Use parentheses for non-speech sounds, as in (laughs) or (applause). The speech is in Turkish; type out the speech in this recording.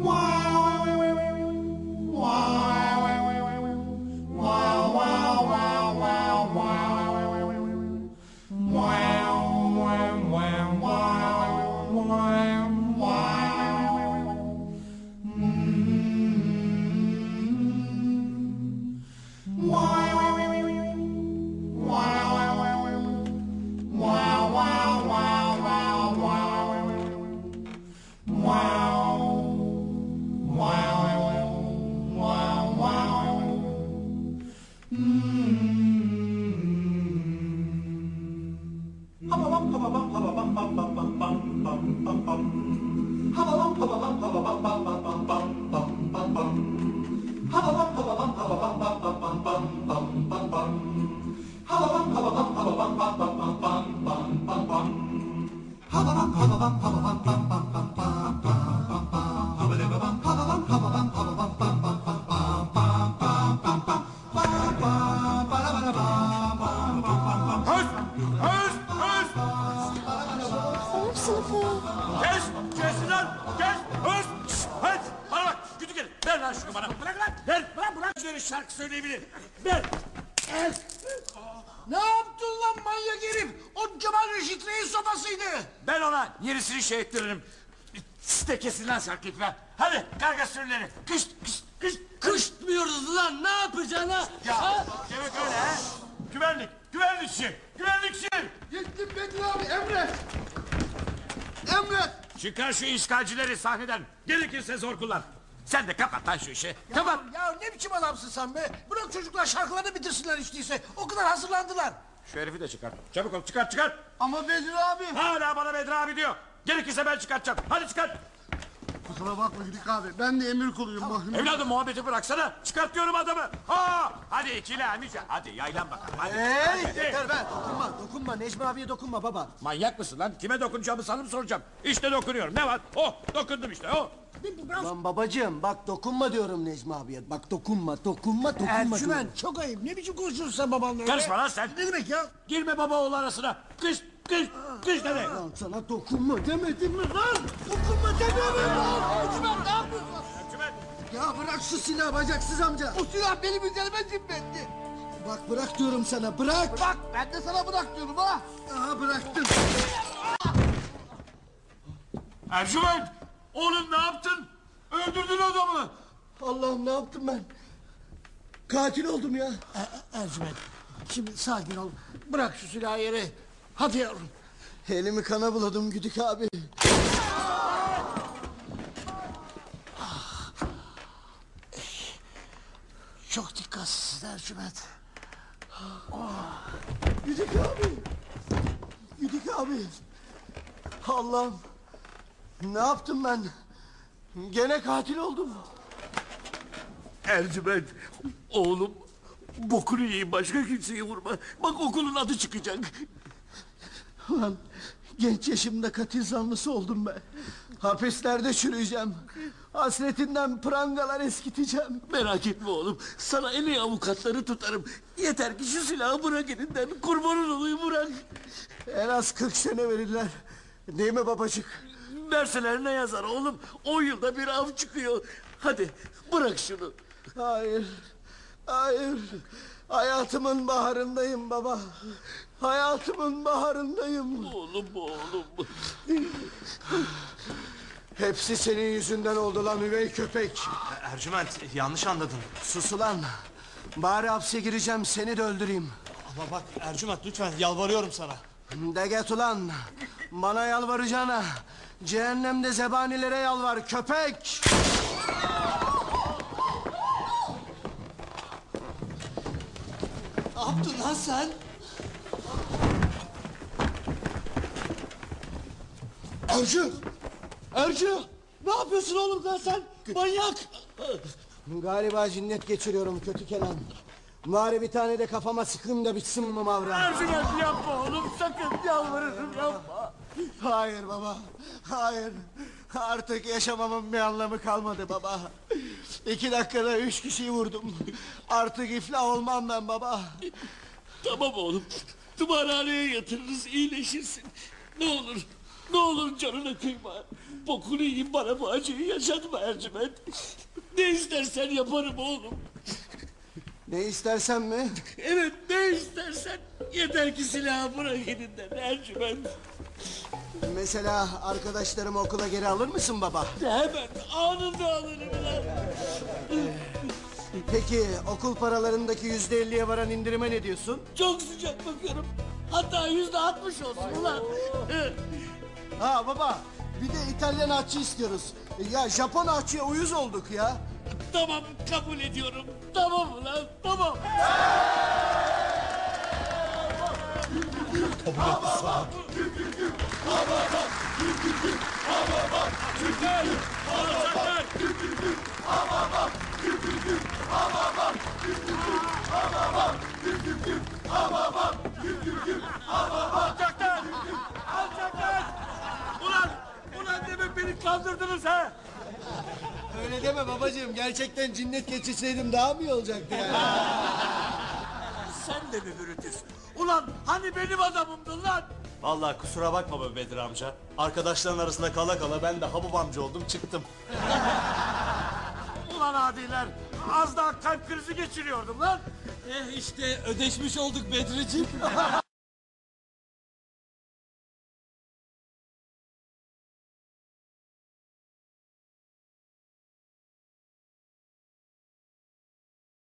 Why? Ver lan şunu bana. Bırak lan. Ver. Bırak bırak. Şöyle şarkı söyleyebilir. Ver. Ver. Ne yaptın lan manyak herif? O Cemal Reşit Reis sobasıydı. Ben ona yenisini şey ettiririm. Lan şarkıyı falan. Hadi karga sürüleri. Kış kış kış. Kışmıyoruz lan ne yapacaksın ha? Ya demek öyle ha. Güvenlik. Güvenlikçi. Güvenlikçi. Gittim Bedri abi emret. Emret. Çıkar şu işgalcileri sahneden. Gerekirse zor kullan. Sen de kapat lan şu işi. Kapat. Ya ne biçim adamsın sen be? Bırak çocuklar şarkılarını bitirsinler hiç değilse. O kadar hazırlandılar. Şu herifi de çıkart. Çabuk ol çıkart çıkart. Ama Bedri abi. Hala bana Bedri abi diyor. Gerekirse ben çıkartacağım. Hadi çıkart. Kusura bakma Güdük abi. Ben de emir kuluyum bakın. Evladım muhabbeti bıraksana. Çıkart diyorum adamı. Ha! Hadi ikili amice. Hadi yaylan bakalım. Hadi. Hey Hadi. yeter be dokunma dokunma Necmi abiye dokunma baba. Manyak mısın lan? Kime dokunacağımı sana mı soracağım? İşte dokunuyorum. Ne var? Oh dokundum işte. Oh. Lan babacığım bak dokunma diyorum Necmi abiye. Bak dokunma dokunma dokunma. Ercüment çok ayıp. Ne biçim konuşuyorsun sen babanla öyle? Karışma lan sen. Ne demek ya? Girme baba oğlu arasına. Kış kış kış demek. Lan sana dokunma demedim mi lan? Dokunma demiyorum lan. Ercüment ne yapıyorsun? Ercüment. Ya bırak şu silahı bacaksız amca. Bu silah benim üzerime zimmetti. Bak bırak diyorum sana bırak. Bak ben de sana bırak diyorum ha. Aha bıraktım. Ercüment. Oğlum ne yaptın? Öldürdün adamı. Allah'ım ne yaptım ben? Katil oldum ya. Ercüment şimdi sakin ol. Bırak şu silahı yere. Hadi yavrum. Elimi kana buladım Güdük abi. Çok dikkatsiz Ercüment. Güdük abi. Güdük abi. Allah'ım. Ne yaptım ben? Gene katil oldum. Ercüment. Oğlum. Bokunu yiyeyim başka kimseyi vurma. Bak okulun adı çıkacak. Ulan genç yaşımda katil zanlısı oldum ben. Hapislerde çürüyeceğim. Hasretinden prangalar eskiteceğim. Merak etme oğlum. Sana en iyi avukatları tutarım. Yeter ki şu silahı bırak elinden. Kurbanın olayım bırak. En az 40 sene verirler. Değil mi babacık? Verseler ne yazar oğlum? On yılda bir av çıkıyor. Hadi bırak şunu. Hayır. Hayır. Hayatımın baharındayım baba. Hayatımın baharındayım. Oğlum oğlum. Hepsi senin yüzünden oldu lan üvey köpek. Ercüment yanlış anladın. Sus ulan. Bari hapse gireceğim seni de öldüreyim. Ama bak Ercüment lütfen yalvarıyorum sana. De get ulan. Bana yalvaracağına. Cehennemde zebanilere yalvar köpek. Ne yaptın lan sen? Avcı. Ercü! Ne yapıyorsun oğlum lan sen? Manyak! Galiba cinnet geçiriyorum kötü Kenan. Bari bir tane de kafama sıkayım da bitsin bu mavra. Ercüment yapma oğlum sakın yalvarırım yapma. Hayır baba. Hayır. Artık yaşamamın bir anlamı kalmadı baba. İki dakikada üç kişiyi vurdum. Artık iflah olmam ben baba. Tamam oğlum. Tımarhaneye yatırırız iyileşirsin. Ne olur ne olur canına kıyma. Bokunu yiyeyim bana bu acıyı yaşatma Ercüment. Ne istersen yaparım oğlum. Ne istersen mi? Evet ne istersen. Yeter ki silahı bırak elinden Ercüment. Mesela arkadaşlarımı okula geri alır mısın baba? Hemen anında alırım. Peki okul paralarındaki yüzde elliye varan indirime ne diyorsun? Çok sıcak bakıyorum. Hatta yüzde altmış olsun ulan. Ha baba bir de İtalyan ahçı istiyoruz. Ya Japon ahçıya uyuz olduk ya. tamam kabul ediyorum. Tamam ulan tamam. Alçaklar! Kandırdınız ha? Öyle deme babacığım gerçekten cinnet geçirseydim daha mı iyi olacaktı yani? (laughs) Sen de mi Brutus? Ulan hani benim adamımdın lan? Vallahi kusura bakma be Bedir amca. Arkadaşların arasında kala kala ben de Habub amca oldum çıktım. (laughs) Ulan adiler. Az daha kalp krizi geçiriyordum lan. Eh işte ödeşmiş olduk Bedriciğim. (laughs)